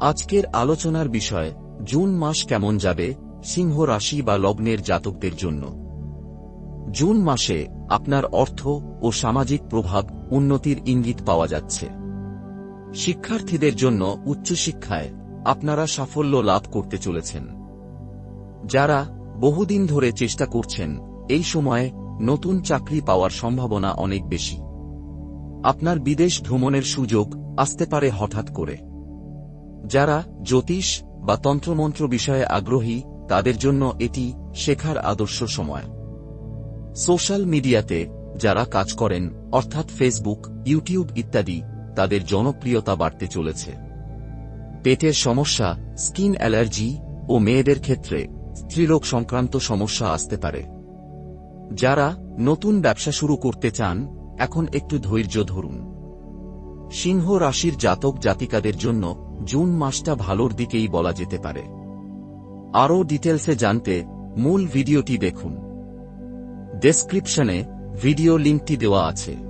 আজকের আলোচনার বিষয়, জুন মাস কেমন যাবে, সিংহ রাশি বা লগ্নের জাতকদের জন্য। জুন মাসে আপনার অর্থ ও সামাজিক প্রভাব উন্নতির ইঙ্গিত পাওয়া যাচ্ছে। শিক্ষার্থীদের জন্য উচ্চশিক্ষায় আপনারা সাফল্য লাভ করতে চলেছেন। যারা বহুদিন ধরে চেষ্টা করছেন, এই সময়ে নতুন চাকরি পাওয়ার সম্ভাবনা অনেক বেশি। আপনার বিদেশ ভ্রমণের সুযোগ আসতে পারে হঠাৎ করে। যারা জ্যোতিষ বা তন্ত্রমন্ত্র বিষয়ে আগ্রহী, তাদের জন্য এটি শেখার আদর্শ সময়। সোশ্যাল মিডিয়াতে যারা কাজ করেন, অর্থাৎ ফেসবুক, ইউটিউব ইত্যাদি, তাদের জনপ্রিয়তা বাড়তে চলেছে। পেটের সমস্যা, স্কিন অ্যালার্জি ও মেয়েদের ক্ষেত্রে স্ত্রীরোগ সংক্রান্ত সমস্যা আসতে পারে। যারা নতুন ব্যবসা শুরু করতে চান, এখন একটু ধৈর্য ধরুন। সিংহ রাশির জাতক জাতিকাদের জন্য জুন মাসটা ভালোর দিকেই বলা যেতে পারে। আরও ডিটেলসে জানতে মূল ভিডিওটি দেখুন। ডেসক্রিপশনে ভিডিও লিঙ্কটি দেওয়া আছে।